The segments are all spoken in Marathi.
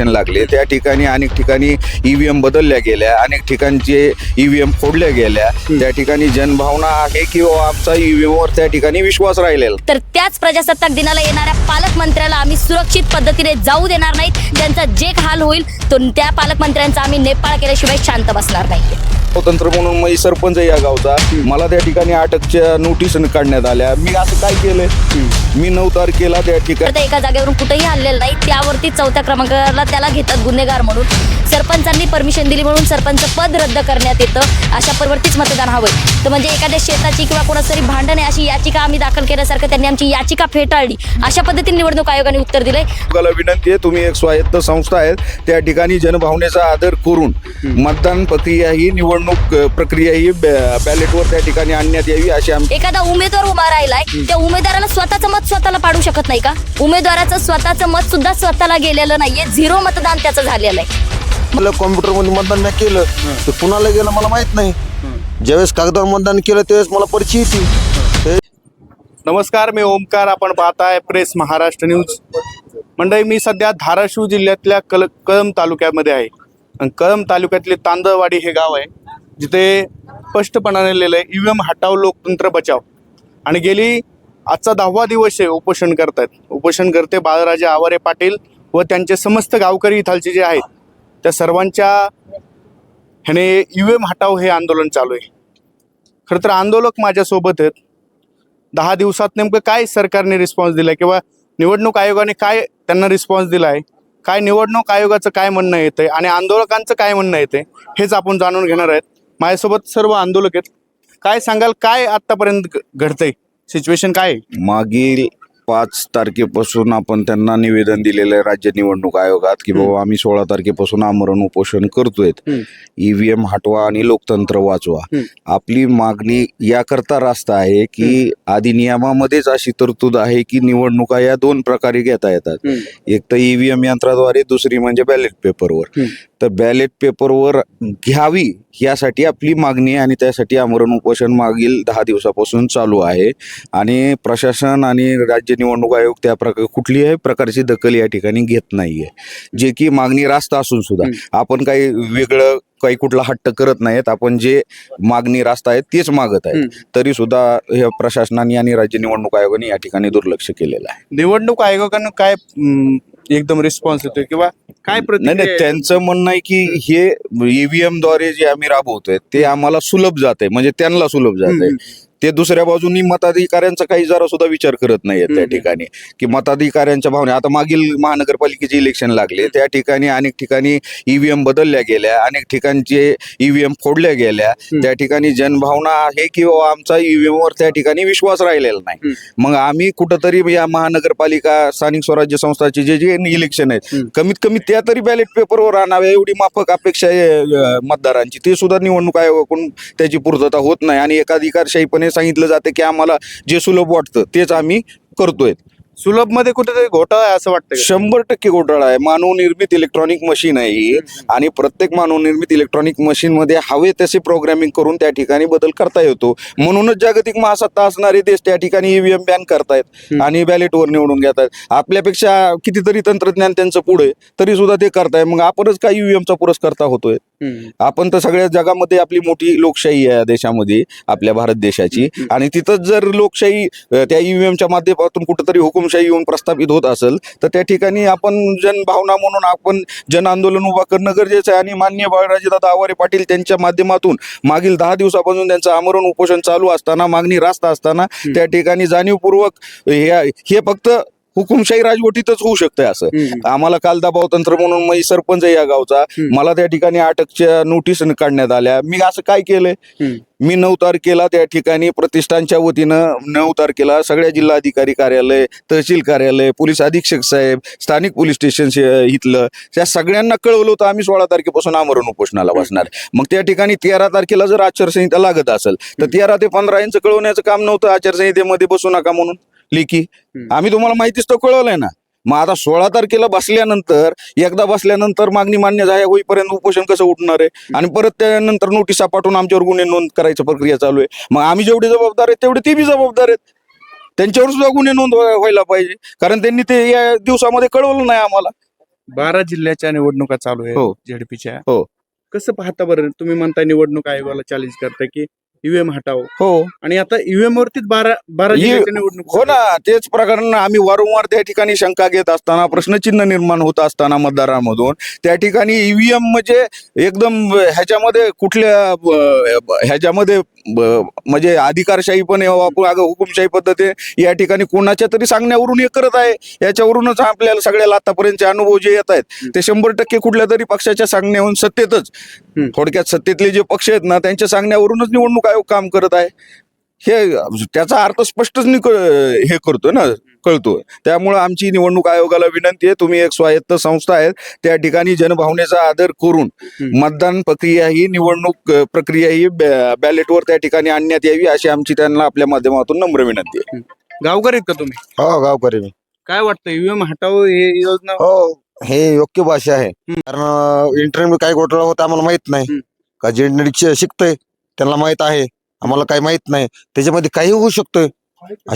इलेक्शन लागले. त्या ठिकाणी अनेक ठिकाणी ईव्हीएम बदलल्या गेल्या. अनेक ठिकाणचे ईव्हीएम फोडल्या गेल्या. त्या ठिकाणी जनभावना आहे की बुवा आमचा ईव्हीएम वर त्या ठिकाणी विश्वास राहिलेला. तर त्याच प्रजासत्ताक दिनाला येणाऱ्या पालकमंत्र्याला आम्ही सुरक्षित पद्धतीने जाऊ देणार नाहीत. त्यांचा जे हाल होईल तो त्या पालकमंत्र्यांचा आम्ही नेपाळ केल्याशिवाय शांत बसणार नाही स्वतंत्र म्हणून मी सरपंच आहे या गावचा. मला त्या ठिकाणी अटकच्या नोटीस काढण्यात आल्या. मी असं काय केलंय मी नऊ तारखेला त्या ठिकाणी एका जागेवरून कुठेही हल्लेलं नाही. त्यावरती चौथ्या क्रमांकाला त्याला घेतात गुन्हेगार म्हणून. सरपंचांनी परमिशन दिली म्हणून सरपंच पद रद्द करण्यात येतं. अशा परवरतीच मतदान हवंय. तर म्हणजे एखाद्या शेताची किंवा कोणाचं तरी भांडण आहे अशी याचिका आम्ही दाखल केल्यासारखं त्यांनी आमची याचिका फेटाळली. अशा पद्धतीने निवडणूक आयोगाने उत्तर दिलंय. तुम्हाला विनंती आहे तुम्ही एक स्वायत्त संस्था आहेत त्या ठिकाणी जनभावनेचा आदर करून मतदान प्रक्रिया ही निवडणूक प्रक्रिया ही बॅलेटवर त्या ठिकाणी आणण्यात यावी अशी आमची एखादा उमेदवार उभा राहिलाय त्या उमेदवाराला स्वतःचं मत स्वतःला पाडू शकत नाही का? उमेदवाराचं स्वतःचं मत सुद्धा स्वतःला गेलेलं नाहीये झिरो मतदान त्याचं झालेलं आहे. मला कॉम्प्युटरमध्ये मतदान नाही केलं ते कुणाला गेलं मला माहीत नाही. ज्यावेळेस कागदावर मतदान केलं त्यावेळेस मला परिचय येते. नमस्कार मी ओमकार आपण पाहताय प्रेस महाराष्ट्र न्यूज. मंडळी मी सध्या धाराशिव जिल्ह्यातल्या कल कळंब तालुक्यामध्ये आहे. आणि कळंब तालुक्यातले तांदळवाडी हे गाव आहे. जिथे स्पष्टपणाने लिहिलं आहे ईव्हीएम हटाव लोकतंत्र बचाव आणि गेली आजचा दहावा दिवस आहे उपोषण करतायत. उपोषण करते बाळराजे आवारे पाटील व त्यांचे समस्त गावकरी इथालचे जे आहेत त्या सर्वांच्या ह्याने ईव्हीएम हटाव हे आंदोलन चालू आहे. खरं तर आंदोलक माझ्यासोबत आहेत. दहा दिवसात नेमकं काय सरकारने रिस्पॉन्स दिला किंवा निवडणूक आयोगाने काय त्यांना रिस्पॉन्स दिला आहे काय निवडणूक आयोगाचं काय म्हणणं येतंय आणि आंदोलकांचं काय म्हणणं येतंय हेच आपण जाणून घेणार आहेत. माझ्यासोबत सर्व आंदोलक आहेत. काय सांगाल काय आतापर्यंत घडतंय? सिच्युएशन काय आहे? मागील पाच तारखेपासून आपण त्यांना निवेदन दिलेलं आहे राज्य निवडणूक आयोगात की बाबा आम्ही सोळा तारखेपासून आमरण उपोषण करतोय. हम्म. ईव्हीएम हटवा आणि लोकतंत्र वाचवा. हम्म. आपली मागणी याकरता रास्त आहे की अधिनियमामध्येच अशी तरतूद आहे की निवडणुका या दोन प्रकारे घेता येतात. एक तर ईव्हीएम यंत्राद्वारे दुसरी म्हणजे बॅलेट पेपरवर हम्म. तर बॅलेट पेपरवर घ्यावी यासाठी आपली मागणी आहे आणि त्यासाठी आमरण उपोषण मागील दहा दिवसापासून चालू आहे. आणि प्रशासन आणि राज्य निवडणूक आयोग त्या प्रकार कुठल्याही प्रकारची दखल या ठिकाणी घेत नाहीये. जे की मागणी रास्त असून सुद्धा आपण काही वेगळं काही कुठला हट्ट करत नाहीत. आपण जे मागणी रास्त आहे तेच मागत आहेत तरी सुद्धा हे प्रशासनाने आणि राज्य निवडणूक आयोगाने या ठिकाणी दुर्लक्ष केलेलं आहे. निवडणूक आयोगाकडनं काय एकदम रिस्पॉन्स येतोय किंवा काय नाही नाही आहे? त्यांचं म्हणणं आहे की हे ईव्हीएमद्वारे जे आम्ही राबवतोय ते आम्हाला सुलभ जाते म्हणजे त्यांना सुलभ जाते ते दुसऱ्या बाजूनी मताधिकाऱ्यांचा काही जरा सुद्धा विचार करत नाहीये त्या ठिकाणी. की मताधिकाऱ्यांच्या भावना आता मागील महानगरपालिकेचे इलेक्शन लागले. त्या ठिकाणी अनेक ठिकाणी ईव्हीएम बदलल्या गेल्या अनेक ठिकाणचे ईव्हीएम फोडल्या गेल्या. त्या ठिकाणी जनभावना आहे की आमचा ईव्हीएम वर त्या ठिकाणी विश्वास राहिलेला नाही. मग आम्ही कुठंतरी या महानगरपालिका स्थानिक स्वराज्य संस्थाचे जे जे इलेक्शन आहेत कमीत कमी त्या तरी बॅलेट पेपरवर आणाव्या एवढी माफक अपेक्षा आहे मतदारांची. ते सुद्धा निवडणूक आयोगाकडून त्याची पूर्तता होत नाही आणि एकाधिकारशाहीपणे सांगितलं जाते की आम्हाला जे सुलभ वाटतं तेच आम्ही करतोय. सुलभमध्ये कुठेतरी घोटाळा आहे असं वाटतं? शंभर टक्के घोटाळा आहे. मानव निर्मित इलेक्ट्रॉनिक मशीन आहे ही. आणि प्रत्येक मानव निर्मित इलेक्ट्रॉनिक मशीन मध्ये हवे तसे प्रोग्रामिंग करून त्या ठिकाणी बदल करता येतो. म्हणूनच जागतिक महासत्ता असणारे देश त्या ठिकाणी ईव्हीएम बॅन करतायत आणि बॅलेटवर निवडून घेतात आपल्यापेक्षा कितीतरी तंत्रज्ञान त्यांचं पुढे तरी सुद्धा ते करताय मग आपणच काय ईव्हीएमचा पुरस्कर्ता होतोय. आपण तर सगळ्या जगामध्ये आपली मोठी लोकशाही आहे या देशामध्ये आपल्या भारत देशाची. आणि तिथंच जर लोकशाही त्या ईव्हीएमच्या माध्यमातून कुठेतरी हुकुमशाही येऊन प्रस्थापित होत असेल तर त्या ठिकाणी आपण जनभावना म्हणून आपण जन आंदोलन उभा करणं गरजेचं आहे. आणि मान्य बाळराजेदादा आवारे पाटील त्यांच्या माध्यमातून मागील दहा दिवसापासून त्यांचं आमरण उपोषण चालू असताना मागणी रास्त असताना त्या ठिकाणी जाणीवपूर्वक हे हे फक्त हुकुमशाही राजवटीतच होऊ शकतंय असं. आम्हाला काल दबाव तंत्र म्हणून मी सरपंच आहे या गावचा मला त्या ठिकाणी अटकच्या नोटीस काढण्यात आल्या. मी असं काय केलंय? मी नऊ तारखेला त्या ठिकाणी प्रतिष्ठानच्या वतीनं नऊ तारखेला सगळ्या जिल्हाधिकारी कार्यालय तहसील कार्यालय पोलीस अधीक्षक साहेब स्थानिक पोलीस स्टेशन इथलं त्या सगळ्यांना कळवलं होतं आम्ही सोळा तारखेपासून आमरण उपोषणाला बसणार. मग त्या ठिकाणी तेरा तारखेला जर आचारसंहिता लागत असेल तर तेरा ते पंधरा यांचं कळवण्याचं काम नव्हतं. आचारसंहितेमध्ये बसू नका म्हणून. लेखी. आम्ही तुम्हाला माहितीच तर कळवलंय ना. मग आता सोळा तारखेला बसल्यानंतर एकदा बसल्यानंतर मागणी मान्य झाल्या होईपर्यंत उपोषण कसं उठणार आहे? आणि परत त्यानंतर नोटिसा पाठवून आमच्यावर गुन्हे नोंद करायची प्रक्रिया चालू आहे. मग आम्ही जेवढे जबाबदार आहेत तेवढे ते बी जबाबदार आहेत. त्यांच्यावर सुद्धा गुन्हे नोंद व्हाय- व्हायला पाहिजे. कारण त्यांनी ते या दिवसामध्ये कळवलं नाही आम्हाला. बारा जिल्ह्याच्या निवडणुका चालू आहे हो. झेडपीच्या. हो. कसं पाहता बरं? तुम्ही म्हणताय निवडणूक आयोगाला चॅलेंज करताय की ईव्हीएम हटाव हो. आणि आता ईव्हीएम वरतीच बारा बारा ही- जिल्ह्याच्या निवडणूक हो ना तेच प्रकरण आम्ही वारंवार त्या ठिकाणी शंका घेत असताना प्रश्नचिन्ह निर्माण होत असताना मतदारांमधून. त्या ठिकाणी ईव्हीएम म्हणजे एकदम ह्याच्यामध्ये कुठल्या ह्याच्यामध्ये म्हणजे अधिकारशाही पण हुकुमशाही पद्धती या ठिकाणी कोणाच्या तरी सांगण्यावरून हे करत आहे. याच्यावरूनच आपल्याला सगळ्याला आतापर्यंतचे अनुभव जे येत आहेत ते शंभर टक्के कुठल्या तरी पक्षाच्या सांगण्याहून सत्तेतच. थोडक्यात सत्तेतले जे पक्ष आहेत ना त्यांच्या सांगण्यावरूनच निवडणूक आयोग काम करत आहे. हे त्याचा अर्थ स्पष्टच हे करतोय ना. कळतोय. त्यामुळं आमची निवडणूक आयोगाला विनंती आहे तुम्ही एक स्वायत्त संस्था आहेत त्या ठिकाणी जनभावनेचा आदर करून. मतदान प्रक्रिया ही निवडणूक प्रक्रिया ही बॅलेटवर त्या ठिकाणी आणण्यात यावी अशी आमची त्यांना आपल्या माध्यमातून नम्र विनंती आहे. गावकर आहेत का तुम्ही? हो गावकरी मी. काय वाटतं ईव्हीएम हटाव हे योजना? हो हे योग्य भाषा आहे. कारण इंटरनेट काय घोटाळा होता आम्हाला माहीत नाही. का जे इंटरनेट शिकतोय त्यांना माहीत आहे. आम्हाला काही माहीत नाही. त्याच्यामध्ये काही होऊ शकतोय.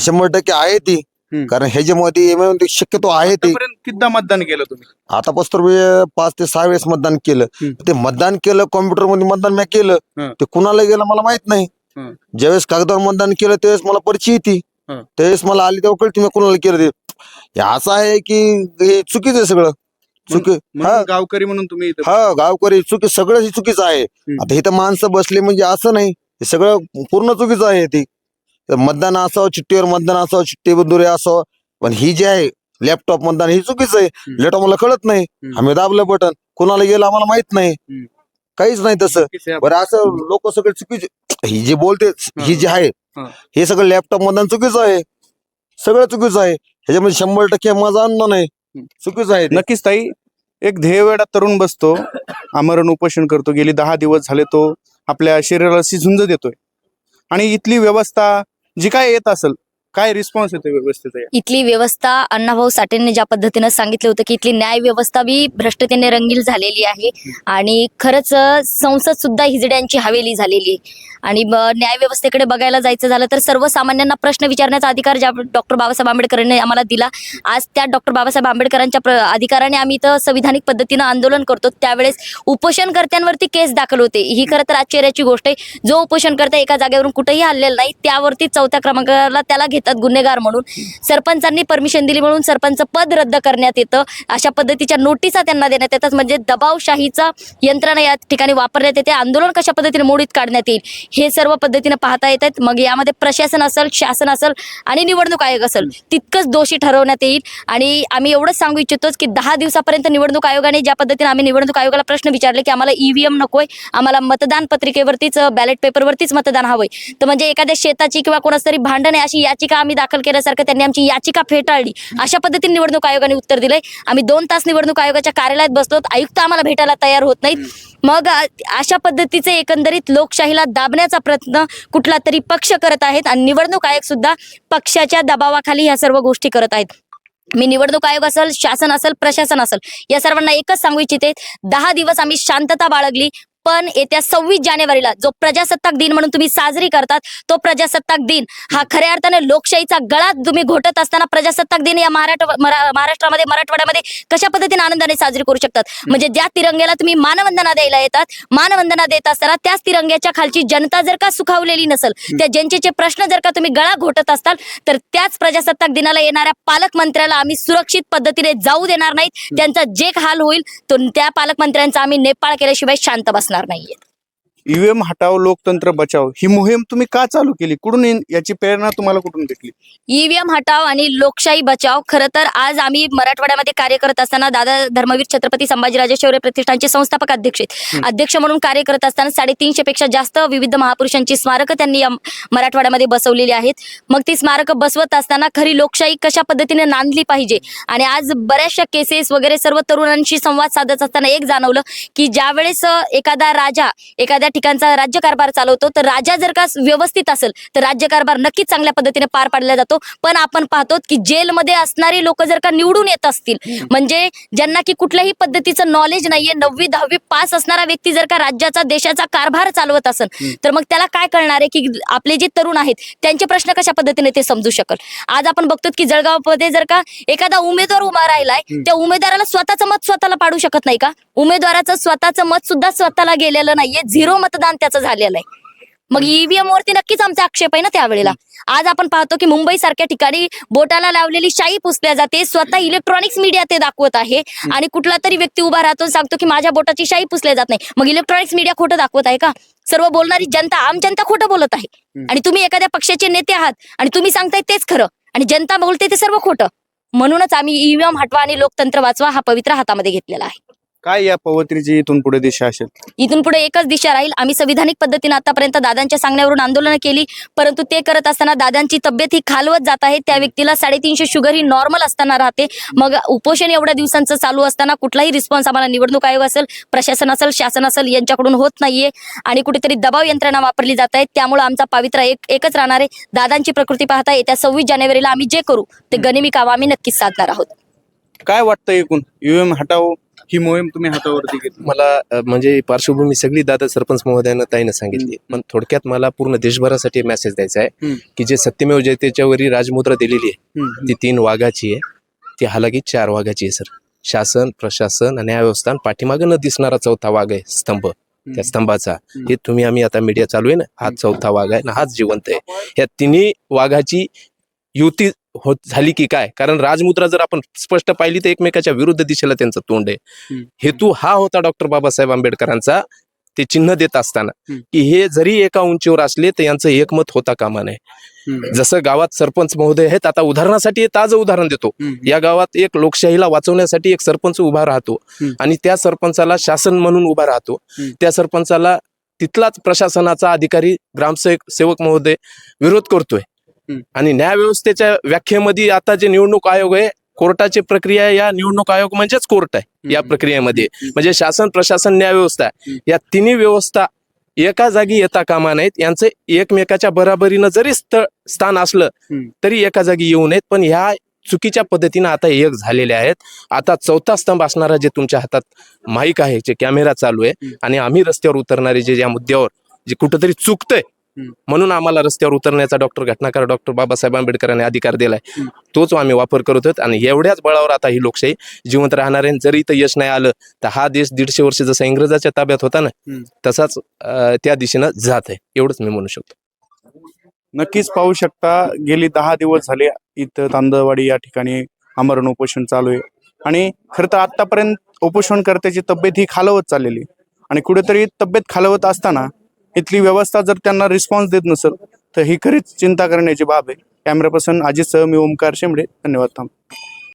शंभर टक्के आहे ती. कारण ह्याच्यामध्ये MMM शक्यतो आहे ती. आतापर्यंत किती मतदान केलं तुम्ही? आता तर मी पाच ते सहा वेळेस मतदान केलं. ते मतदान केलं कॉम्प्युटरमध्ये मतदान मी केलं. ते कुणाला गेलं मला माहीत नाही. ज्यावेळेस कागदावर मतदान केलं त्यावेळेस मला परिचय येते. त्यावेळेस मला आली तेव्हा कळते मी कुणाला केलं ते. असं आहे की हे चुकीचं आहे सगळं. चुकी हा. गावकरी म्हणून तुम्ही हा गावकरी चुकी सगळं हे चुकीचं आहे. आता इथं माणसं बसले म्हणजे असं नाही. हे सगळं पूर्ण चुकीचं आहे ती. मतदान असावं चिठ्ठीवर मतदान असावं चिठ्ठी बंदुरे असावं. पण ही जी आहे लॅपटॉप मतदान ही चुकीचं आहे. लॅपटॉप मला कळत नाही. आम्ही दाबलं बटन कोणाला गेलं आम्हाला माहीत नाही. काहीच नाही तसं. बरं असं लोक सगळे चुकीचे ही जे बोलते ही. जी आहे हा. सगळं लॅपटॉप मतदान चुकीचं आहे. सगळं चुकीचं आहे. ह्याच्यामध्ये शंभर टक्के माझा अन्न नाही. चुकीचं आहे. नक्कीच ताई एक ध्येयवेडा तरुण बसतो. आमरण उपोषण करतो. गेली दहा दिवस झाले तो आपल्या शरीराला झुंज देतोय. आणि इथली व्यवस्था जी काय येत असेल. काय रिस्पॉन्स येतो व्यवस्थेचा या? इथली व्यवस्था अण्णाभाऊ साठेंनी ज्या पद्धतीनं सांगितलं होतं की इथली न्याय व्यवस्था बी भ्रष्टतेने रंगील झालेली आहे आणि खरंच अं, संसद सुद्धा हिजड्यांची हवेली झालेली आहे. आणि ब- न्याय व्यवस्थेकडे बघायला जायचं झालं तर सर्वसामान्यांना प्रश्न विचारण्याचा अधिकार ज्या डॉक्टर बाबासाहेब आंबेडकरांनी आम्हाला दिला आज त्या डॉक्टर बाबासाहेब आंबेडकरांच्या प्र- अधिकाराने आम्ही इथं संविधानिक पद्धतीनं आंदोलन करतो. त्यावेळेस उपोषणकर्त्यांवरती केस दाखल होते. ही खरं तर आश्चर्याची गोष्ट आहे. जो उपोषणकर्ता एका जागेवरून कुठेही हल्लेला नाही त्यावरती चौथ्या क्रमांकाला त्याला येतात गुन्हेगार म्हणून. सरपंचांनी परमिशन दिली म्हणून सरपंच पद रद्द करण्यात येतं. अशा पद्धतीच्या नोटिसा त्यांना देण्यात येतात. म्हणजे दबावशाहीचा यंत्रणा या ठिकाणी वापरण्यात येते. आंदोलन कशा पद्धतीने मोडीत काढण्यात येईल हे सर्व पद्धतीने पाहता येत आहेत मग यामध्ये प्रशासन असेल शासन असेल आणि निवडणूक आयोग असेल तितकंच दोषी ठरवण्यात येईल. आणि आम्ही एवढंच सांगू इच्छितो की दहा दिवसापर्यंत निवडणूक आयोगाने ज्या पद्धतीने आम्ही निवडणूक आयोगाला प्रश्न विचारले की आम्हाला ईव्हीएम नकोय आम्हाला मतदान पत्रिकेवरतीच बॅलेट पेपरवरतीच मतदान हवंय. तर म्हणजे एखाद्या शेताची किंवा कोणाच तरी भांडण आहे अशी याचिका आम्ही दाखल केल्यासारखं त्यांनी आमची याचिका फेटाळली. अशा पद्धतीने निवडणूक आयोगाने उत्तर दिलंय. आम्ही दोन तास निवडणूक आयोगाच्या कार्यालयात बसलो. आयुक्त आम्हाला भेटायला तयार होत नाहीत. मग अशा पद्धतीचे एकंदरीत लोकशाहीला दाबण्याचा प्रयत्न कुठला तरी पक्ष करत आहेत आणि निवडणूक आयोग सुद्धा पक्षाच्या दबावाखाली ह्या सर्व गोष्टी करत आहेत. मी निवडणूक आयोग असेल शासन असेल प्रशासन असेल या सर्वांना एकच सांगू इच्छिते दहा दिवस आम्ही शांतता बाळगली. पण येत्या सव्वीस जानेवारीला जो प्रजासत्ताक दिन म्हणून तुम्ही साजरी करतात तो प्रजासत्ताक दिन हा खऱ्या अर्थाने लोकशाहीचा गळा तुम्ही घोटत असताना प्रजासत्ताक दिन या महाराष्ट्र महाराष्ट्रामध्ये मराठवाड्यामध्ये कशा पद्धतीने आनंदाने साजरी करू शकतात? म्हणजे ज्या तिरंग्याला तुम्ही मानवंदना द्यायला येतात मानवंदना देत असताना त्याच तिरंग्याच्या खालची जनता जर का सुखावलेली नसेल त्या जनतेचे प्रश्न जर का तुम्ही गळा घोटत असताल तर त्याच प्रजासत्ताक दिनाला येणाऱ्या पालकमंत्र्याला आम्ही सुरक्षित पद्धतीने जाऊ देणार नाहीत. त्यांचा जे हाल होईल तो त्या पालकमंत्र्यांचा आम्ही नेपाळ केल्याशिवाय शांत बसणार. नाहीये ईव्हीएम हटाव लोकतंत्र बचाव ही मोहीम तुम्ही का चालू केली? कुठून याची प्रेरणा तुम्हाला कुठून भेटली? ईव्हीएम हटाव आणि लोकशाही बचाव खरं तर आज आम्ही मराठवाड्यामध्ये कार्य करत असताना दादा धर्मवीर छत्रपती संभाजीराजे शौर्य प्रतिष्ठानचे संस्थापक अध्यक्ष अध्यक्ष म्हणून कार्य करत असताना साडेतीनशे पेक्षा जास्त विविध महापुरुषांची स्मारकं त्यांनी या मराठवाड्यामध्ये बसवलेली आहेत. मग ती स्मारकं बसवत असताना खरी लोकशाही कशा पद्धतीने नांदली पाहिजे? आणि आज बऱ्याचशा केसेस वगैरे सर्व तरुणांशी संवाद साधत असताना एक जाणवलं की ज्यावेळेस एखादा राजा एखाद्या ठिकाणचा राज्यकारभार चालवतो तर राजा जर का व्यवस्थित असेल तर राज्यकारभार नक्कीच चांगल्या पद्धतीने पार पाडला जातो. पण आपण पाहतो की जेलमध्ये असणारी लोक जर का निवडून येत असतील म्हणजे ज्यांना की कुठल्याही पद्धतीचं नॉलेज नाहीये नववी दहावी पास असणारा व्यक्ती जर का राज्याचा देशाचा कारभार चालवत असेल तर मग त्याला काय कळणार आहे की आपले जे तरुण आहेत त्यांचे प्रश्न कशा पद्धतीने ते समजू शकल? आज आपण बघतो की जळगावमध्ये जर का एखादा उमेदवार उभा राहिलाय त्या उमेदवाराला स्वतःचं मत स्वतःला पाडू शकत नाही का? उमेदवाराचं स्वतःचं मत सुद्धा स्वतःला गेलेलं नाहीये झिरो मतदान त्याचं झालेलं आहे. मग ईव्हीएम वरती नक्कीच आमचा आक्षेप आहे ना त्यावेळेला. आज आपण पाहतो की मुंबई सारख्या ठिकाणी बोटाला लावलेली शाई पुसल्या जाते. स्वतः इलेक्ट्रॉनिक्स मीडिया ते दाखवत आहे. आणि कुठला तरी व्यक्ती उभा राहतो सांगतो की माझ्या बोटाची शाई पुसल्या जात नाही. मग इलेक्ट्रॉनिक्स मीडिया खोटं दाखवत आहे का? सर्व बोलणारी जनता आम जनता खोटं बोलत आहे. आणि तुम्ही एखाद्या पक्षाचे नेते आहात आणि तुम्ही सांगताय तेच खरं. आणि जनता बोलते ते सर्व खोटं. म्हणूनच आम्ही ईव्हीएम हटवा आणि लोकतंत्र वाचवा हा पवित्र हातामध्ये घेतलेला आहे. काय या पवत्रीची इथून पुढे दिशा असेल? इथून पुढे एकच दिशा राहील. आम्ही संविधानिक पद्धतीने आतापर्यंत दादांच्या सांगण्यावरून आंदोलन केली परंतु ते करत असताना दादांची तब्येत ही खालवत जात आहे. त्या व्यक्तीला साडेतीनशे शुगर ही नॉर्मल असताना राहते. मग उपोषण एवढ्या दिवसांचं चालू असताना कुठलाही रिस्पॉन्स आम्हाला निवडणूक आयोग असेल प्रशासन असेल शासन असेल यांच्याकडून होत नाहीये. आणि कुठेतरी दबाव यंत्रणा वापरली जात आहे. त्यामुळे आमचा पावित्रा एक एकच राहणार आहे. दादांची प्रकृती पाहता येत्या सव्वीस जानेवारीला आम्ही जे करू ते गनिमी काम आम्ही नक्कीच साधणार आहोत. काय वाटतं एकूण? युएम हटाव ही मोहीम तुम्ही हातावरती घेतली. मला अ, म्हणजे पार्श्वभूमी सगळी दादा सरपंच महोदयानं ताईनं सांगितली. पण थोडक्यात मला पूर्ण देशभरासाठी मेसेज द्यायचा आहे हम्म. की जे सत्यमेव जयतेच्या वरी राजमुद्रा दिलेली आहे हम्म. ती तीन वाघाची आहे. ती हालाकी चार वाघाची आहे सर. शासन प्रशासन आणि न्यायव्यवस्था पाठीमागं न दिसणारा चौथा वाघ आहे स्तंभ. त्या स्तंभाचा. हे तुम्ही आम्ही आता मीडिया चालू आहे ना हा चौथा वाघ आहे ना हाच जिवंत आहे. या तिन्ही वाघाची युती होत झाली की काय कारण राजमुद्रा जर आपण स्पष्ट पाहिली तर एकमेकाच्या विरुद्ध दिशेला त्यांचं तोंड आहे. हेतू हा होता डॉक्टर बाबासाहेब आंबेडकरांचा ते चिन्ह देत असताना. की हे जरी एका उंचीवर असले तर यांचं एकमत होता कामा नये. जसं गावात सरपंच महोदय आहेत आता उदाहरणासाठी हे ताजं उदाहरण देतो. या गावात एक लोकशाहीला वाचवण्यासाठी एक सरपंच उभा राहतो. आणि त्या सरपंचाला शासन म्हणून उभा राहतो. त्या सरपंचाला तिथलाच प्रशासनाचा अधिकारी ग्रामसेवक सेवक महोदय विरोध करतोय. आणि न्यायव्यवस्थेच्या व्याख्येमध्ये आता जे निवडणूक आयोग आहे कोर्टाची प्रक्रिया या निवडणूक आयोग म्हणजेच कोर्ट आहे या. प्रक्रियेमध्ये म्हणजे शासन प्रशासन न्यायव्यवस्था. या तिन्ही व्यवस्था एका जागी येता कामा नाहीत यांचं एकमेकाच्या बराबरीनं जरी स्थ- स्थान असलं. तरी एका जागी येऊ नयेत पण ह्या चुकीच्या पद्धतीनं आता एक झालेले आहेत आता चौथा स्तंभ असणारा जे तुमच्या हातात माईक आहे जे कॅमेरा चालू आहे. आणि आम्ही रस्त्यावर उतरणारे जे या मुद्द्यावर जे कुठंतरी चुकतंय. म्हणून आम्हाला रस्त्यावर उतरण्याचा डॉक्टर घटनाकार डॉक्टर बाबासाहेब आंबेडकरांनी अधिकार दिलाय. तोच आम्ही वापर करत आहोत आणि एवढ्याच बळावर आता ही लोकशाही जिवंत राहणार आहे. जरी इथं यश नाही आलं तर हा देश दीडशे वर्ष जसा इंग्रजाच्या ताब्यात होता ना. तसाच त्या दिशेनं जात आहे. एवढंच मी म्हणू शकतो. नक्कीच पाहू शकता गेली दहा दिवस झाले इथं तांदळवाडी या ठिकाणी आमरण उपोषण चालू आहे. आणि खरं तर आतापर्यंत उपोषणकर्त्याची तब्येत ही खालवत चाललेली आणि कुठेतरी तब्येत खालवत असताना इथली व्यवस्था जर त्यांना रिस्पॉन्स देत नसेल तर ही खरीच चिंता करण्याची बाब आहे. कॅमेरा पर्सन सह मी ओमकार शेंबडे धन्यवाद थांब.